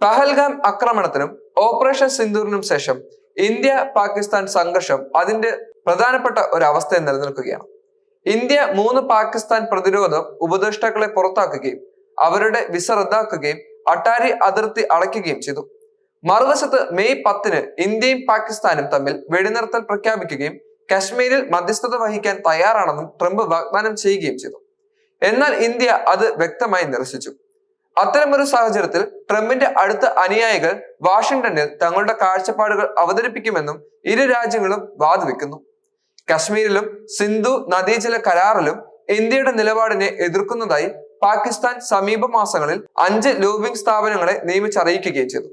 Pahalgam ആക്രമണത്തിനും operation സിന്ദൂറിനും ശേഷം India Pakistan സംഘർഷം അതിന്റെ പ്രധാനപ്പെട്ട ഒരു അവസ്ഥയിൽ നിലനിൽക്കുകയാണ്. ഇന്ത്യ മൂന്ന് പാകിസ്ഥാൻ പ്രതിരോധ ഉപദേഷ്ടാക്കളെ പുറത്താക്കുകയും അവരുടെ വിസ റദ്ദാക്കുകയും അട്ടാരി അതിർത്തി അടയ്ക്കുകയും ചെയ്തു. മറുവശത്ത് മെയ് പത്തിന് ഇന്ത്യയും പാകിസ്ഥാനും തമ്മിൽ വെടിനിർത്തൽ പ്രഖ്യാപിക്കുകയും കശ്മീരിൽ മധ്യസ്ഥത വഹിക്കാൻ തയ്യാറാണെന്നും ട്രംപ് വാഗ്ദാനം ചെയ്യുകയും ചെയ്തു. എന്നാൽ ഇന്ത്യ അത് വ്യക്തമായി നിരസിച്ചു. അത്തരമൊരു സാഹചര്യത്തിൽ ട്രംപിന്റെ അടുത്ത അനുയായികൾ വാഷിംഗ്ടണിൽ തങ്ങളുടെ കാഴ്ചപ്പാടുകൾ അവതരിപ്പിക്കുമെന്നും ഇരു രാജ്യങ്ങളും വാദിവെക്കുന്നു. കശ്മീരിലും സിന്ധു നദീജല കരാറിലും ഇന്ത്യയുടെ നിലപാടിനെ എതിർക്കുന്നതായി പാകിസ്ഥാൻ സമീപ മാസങ്ങളിൽ അഞ്ച് ലോബിംഗ് സ്ഥാപനങ്ങളെ നിയമിച്ചറിയിക്കുകയും ചെയ്തു.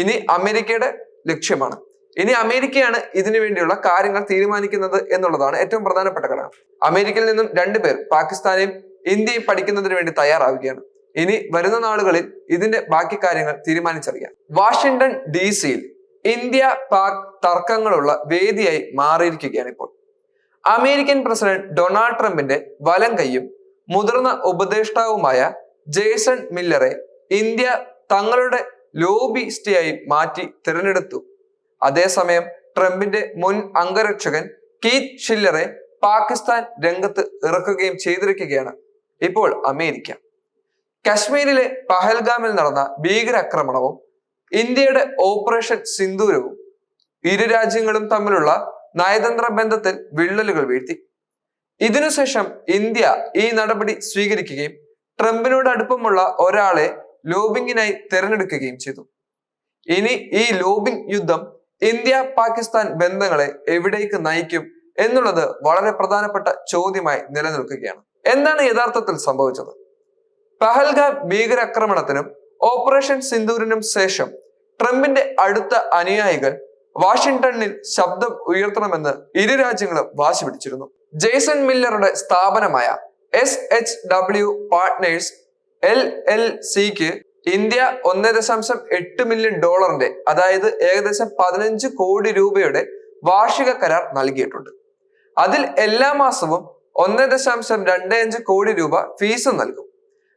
ഇനി അമേരിക്കയുടെ ലക്ഷ്യമാണ്. ഇനി അമേരിക്കയാണ് ഇതിനു വേണ്ടിയുള്ള കാര്യങ്ങൾ തീരുമാനിക്കുന്നത് എന്നുള്ളതാണ് ഏറ്റവും പ്രധാനപ്പെട്ട ഘടകം. അമേരിക്കയിൽ നിന്നും രണ്ടുപേർ പാകിസ്ഥാനെയും ഇന്ത്യയും പഠിക്കുന്നതിന് വേണ്ടി തയ്യാറാവുകയാണ്. ഇനി വരുന്ന നാളുകളിൽ ഇതിന്റെ ബാക്കി കാര്യങ്ങൾ തീരുമാനിച്ചറിയാം. വാഷിംഗ്ടൺ ഡി സിയിൽ ഇന്ത്യ പാക് തർക്കങ്ങളുള്ള വേദിയായി മാറിയിരിക്കുകയാണ് ഇപ്പോൾ. അമേരിക്കൻ പ്രസിഡന്റ് ഡൊണാൾഡ് ട്രംപിന്റെ വലം കൈയും മുതിർന്ന ഉപദേഷ്ടാവുമായ ജേസൺ മില്ലറെ ഇന്ത്യ തങ്ങളുടെ ലോബിസ്റ്റിയായി മാറ്റി തിരഞ്ഞെടുത്തു. അതേസമയം ട്രംപിന്റെ മുൻ അംഗരക്ഷകൻ കീത് ഷില്ലറെ പാകിസ്ഥാൻ രംഗത്ത് ഇറക്കുകയും ചെയ്തിരിക്കുകയാണ് ഇപ്പോൾ അമേരിക്ക. കശ്മീരിലെ പഹൽഗാമിൽ നടന്ന ഭീകരാക്രമണവും ഇന്ത്യയുടെ ഓപ്പറേഷൻ സിന്ദൂരവും ഇരു രാജ്യങ്ങളും തമ്മിലുള്ള നയതന്ത്ര ബന്ധത്തിൽ വിള്ളലുകൾ വീഴ്ത്തി. ഇതിനുശേഷം ഇന്ത്യ ഈ നടപടി സ്വീകരിക്കുകയും ട്രംപിനോട് അടുപ്പമുള്ള ഒരാളെ ലോബിങ്ങിനായി തിരഞ്ഞെടുക്കുകയും ചെയ്തു. ഇനി ഈ ലോബിംഗ് യുദ്ധം ഇന്ത്യ പാകിസ്ഥാൻ ബന്ധങ്ങളെ എവിടേക്ക് നയിക്കും എന്നുള്ളത് വളരെ പ്രധാനപ്പെട്ട ചോദ്യമായി നിലനിൽക്കുകയാണ്. എന്താണ് യഥാർത്ഥത്തിൽ സംഭവിച്ചത്? പഹൽഗാം ഭീകരാക്രമണത്തിനും ഓപ്പറേഷൻ സിന്ദൂരിനും ശേഷം ട്രംപിന്റെ അടുത്ത അനുയായികൾ വാഷിംഗ്ടണിൽ ശബ്ദം ഉയർത്തണമെന്ന് ഇരു രാജ്യങ്ങളും വാശി പിടിച്ചിരുന്നു. ജെയ്സൺ മില്ലറുടെ സ്ഥാപനമായ S H W partners L L സിക്ക് ഇന്ത്യ ഒന്ന് ദശാംശം എട്ട് മില്യൺ ഡോളറിന്റെ അതായത് ഏകദേശം പതിനഞ്ച് കോടി രൂപയുടെ വാർഷിക കരാർ നൽകിയിട്ടുണ്ട്. അതിൽ എല്ലാ മാസവും ഒന്ന് ദശാംശം രണ്ട് അഞ്ച് കോടി രൂപ ഫീസ് നൽകും.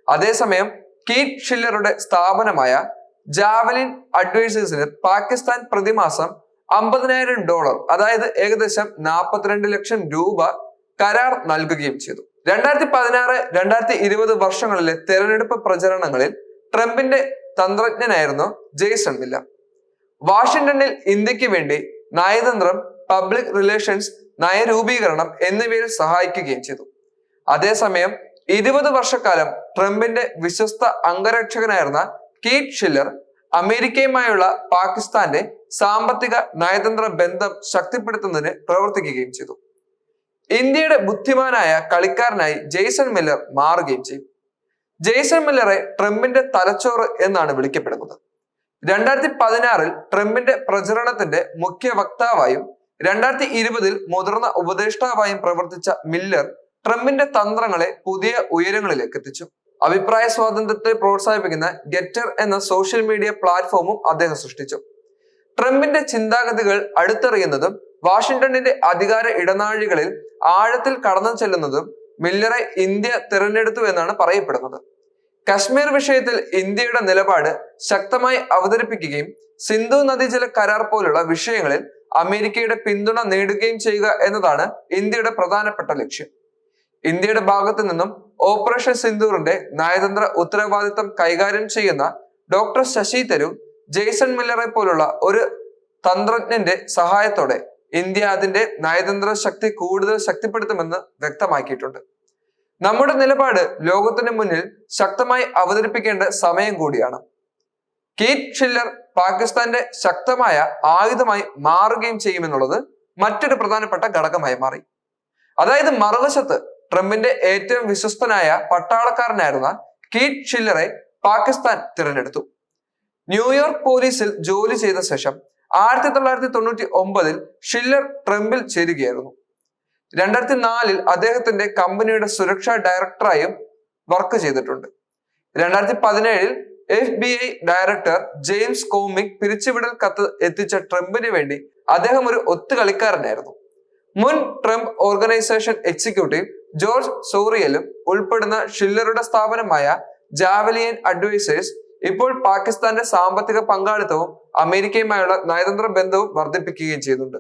അതേസമയം കീറ്റ് ഷില്ലറുടെ സ്ഥാപനമായ ജാവലിൻ അഡ്വൈസേഴ്സിന് പാകിസ്ഥാൻ പ്രതിമാസം അമ്പതിനായിരം ഡോളർ അതായത് ഏകദേശം നാൽപ്പത്തിരണ്ട് ലക്ഷം രൂപ കരാർ നൽകുകയും ചെയ്തു. രണ്ടായിരത്തി പതിനാറ് രണ്ടായിരത്തി ഇരുപത് വർഷങ്ങളിലെ തെരഞ്ഞെടുപ്പ് പ്രചരണങ്ങളിൽ ട്രംപിന്റെ തന്ത്രജ്ഞനായിരുന്നു ജെയ്സൺ മില്ലർ. വാഷിംഗ്ടണിൽ ഇന്ത്യയ്ക്ക് വേണ്ടി നയതന്ത്രം പബ്ലിക് റിലേഷൻസ് നയരൂപീകരണം എന്നിവയിൽ സഹായിക്കുകയും ചെയ്തു. അതേസമയം ഇരുപത് വർഷക്കാലം ട്രംപിന്റെ വിശ്വസ്ത അംഗരക്ഷകനായിരുന്ന കീറ്റ് ഷില്ലർ അമേരിക്കയുമായുള്ള പാകിസ്ഥാന്റെ സാമ്പത്തിക നയതന്ത്ര ബന്ധം ശക്തിപ്പെടുത്തുന്നതിന് പ്രവർത്തിക്കുകയും ചെയ്തു. ഇന്ത്യയുടെ ബുദ്ധിമാനായ കളിക്കാരനായി ജെയ്സൺ മില്ലർ മാറുകയും ചെയ്യും. ജെയ്സൺ മില്ലറെ ട്രംപിന്റെ തലച്ചോറ് എന്നാണ് വിളിക്കപ്പെടുന്നത്. രണ്ടായിരത്തി പതിനാറിൽ ട്രംപിന്റെ പ്രചരണത്തിന്റെ മുഖ്യ വക്താവായും രണ്ടായിരത്തി ഇരുപതിൽ മുതിർന്ന ഉപദേഷ്ടാവായും പ്രവർത്തിച്ച മില്ലർ ട്രംപിന്റെ തന്ത്രങ്ങളെ പുതിയ ഉയരങ്ങളിലേക്ക് എത്തിച്ചു. അഭിപ്രായ സ്വാതന്ത്ര്യത്തെ പ്രോത്സാഹിപ്പിക്കുന്ന ഗെറ്റർ എന്ന സോഷ്യൽ മീഡിയ പ്ലാറ്റ്ഫോമും അദ്ദേഹം സൃഷ്ടിച്ചു. ട്രംപിന്റെ ചിന്താഗതികൾ അടുത്തറിയുന്നതും വാഷിംഗ്ടണിന്റെ അധികാര ഇടനാഴികളിൽ ആഴത്തിൽ കടന്നു ചെല്ലുന്നതും മില്ലറെ ഇന്ത്യ തിരഞ്ഞെടുത്തു എന്നാണ് പറയപ്പെടുന്നത്. കശ്മീർ വിഷയത്തിൽ ഇന്ത്യയുടെ നിലപാട് ശക്തമായി അവതരിപ്പിക്കുകയും സിന്ധു നദീജല കരാർ പോലുള്ള വിഷയങ്ങളിൽ അമേരിക്കയുടെ പിന്തുണ നേടുകയും ചെയ്യുക എന്നതാണ് ഇന്ത്യയുടെ പ്രധാനപ്പെട്ട ലക്ഷ്യം. ഇന്ത്യയുടെ ഭാഗത്തു നിന്നും ഓപ്പറേഷൻ സിന്ദൂറിന്റെ നയതന്ത്ര ഉത്തരവാദിത്തം കൈകാര്യം ചെയ്യുന്ന ഡോക്ടർ ശശി തരൂർ ജെയ്സൺ മില്ലറെ പോലുള്ള ഒരു തന്ത്രജ്ഞന്റെ സഹായത്തോടെ ഇന്ത്യ അതിന്റെ നയതന്ത്ര ശക്തി കൂടുതൽ ശക്തിപ്പെടുത്തുമെന്ന് വ്യക്തമാക്കിയിട്ടുണ്ട്. നമ്മുടെ നിലപാട് ലോകത്തിന് മുന്നിൽ ശക്തമായി അവതരിപ്പിക്കേണ്ട സമയം കൂടിയാണ്. കീറ്റ് ഷില്ലർ പാകിസ്ഥാന്റെ ശക്തമായ ആയുധമായി മാറുകയും ചെയ്യുമെന്നുള്ളത് മറ്റൊരു പ്രധാനപ്പെട്ട ഘടകമായി മാറി. അതായത് മറുവശത്ത് ട്രംപിന്റെ ഏറ്റവും വിശ്വസ്തനായ പട്ടാളക്കാരനായിരുന്ന കീറ്റ് ഷില്ലറെ പാകിസ്ഥാൻ തിരഞ്ഞെടുത്തു. ന്യൂയോർക്ക് പോലീസിൽ ജോലി ചെയ്ത ശേഷം ആയിരത്തി തൊള്ളായിരത്തി തൊണ്ണൂറ്റി ഒമ്പതിൽ ഷില്ലർ ട്രംപിൽ ചേരുകയായിരുന്നു. രണ്ടായിരത്തി നാലിൽ അദ്ദേഹത്തിന്റെ കമ്പനിയുടെ സുരക്ഷാ ഡയറക്ടറായും വർക്ക് ചെയ്തിട്ടുണ്ട്. രണ്ടായിരത്തി പതിനേഴിൽ F B I director James Comey പിരിച്ചുവിടൽ കത്ത് എത്തിച്ച ട്രംപിന് വേണ്ടി അദ്ദേഹം ഒരു ഒത്തുകളിക്കാരനായിരുന്നു. മുൻ ട്രംപ് ഓർഗനൈസേഷൻ എക്സിക്യൂട്ടീവ് ജോർജ് സോറിയലും ഉൾപ്പെടുന്ന ഷില്ലറുടെ സ്ഥാപനമായ ജാവലിയൻ അഡ്വൈസേഴ്സ് ഇപ്പോൾ പാകിസ്ഥാന്റെ സാമ്പത്തിക പങ്കാളിത്തവും അമേരിക്കയുമായുള്ള നയതന്ത്ര ബന്ധവും വർദ്ധിപ്പിക്കുകയും ചെയ്യുന്നുണ്ട്.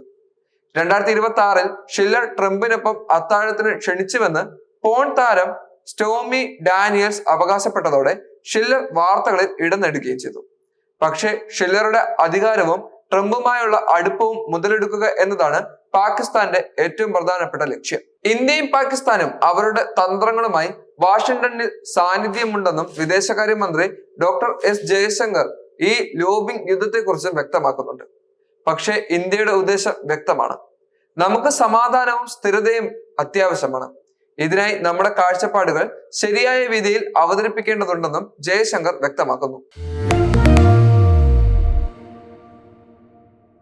രണ്ടായിരത്തി ഇരുപത്തി ആറിൽ ഷില്ലർ ട്രംപിനൊപ്പം അത്താഴത്തിന് ക്ഷണിച്ചുവെന്ന് പോൺ താരം സ്റ്റോമി ഡാനിയൽസ് അവകാശപ്പെട്ടതോടെ ഷില്ലർ വാർത്തകളിൽ ഇടം നേടുകയും ചെയ്തു. പക്ഷേ ഷില്ലറുടെ അധികാരവും ട്രംപുമായുള്ള അടുപ്പവും മുതലെടുക്കുക എന്നതാണ് പാകിസ്ഥാന്റെ ഏറ്റവും പ്രധാനപ്പെട്ട ലക്ഷ്യം. ഇന്ത്യയും പാകിസ്ഥാനും അവരുടെ തന്ത്രങ്ങളുമായി വാഷിംഗ്ടണിൽ സാന്നിധ്യമുണ്ടെന്നും വിദേശകാര്യമന്ത്രി ഡോക്ടർ എസ് ജയശങ്കർ ഈ ലോബിംഗ് യുദ്ധത്തെക്കുറിച്ച് വ്യക്തമാക്കുന്നുണ്ട്. പക്ഷേ ഇന്ത്യയുടെ ഉദ്ദേശം വ്യക്തമാണ്. നമുക്ക് സമാധാനവും സ്ഥിരതയും അത്യാവശ്യമാണ്. ഇതിനായി നമ്മുടെ കാഴ്ചപ്പാടുകൾ ശരിയായ രീതിയിൽ അവതരിപ്പിക്കേണ്ടതുണ്ടെന്നും ജയശങ്കർ വ്യക്തമാക്കുന്നു.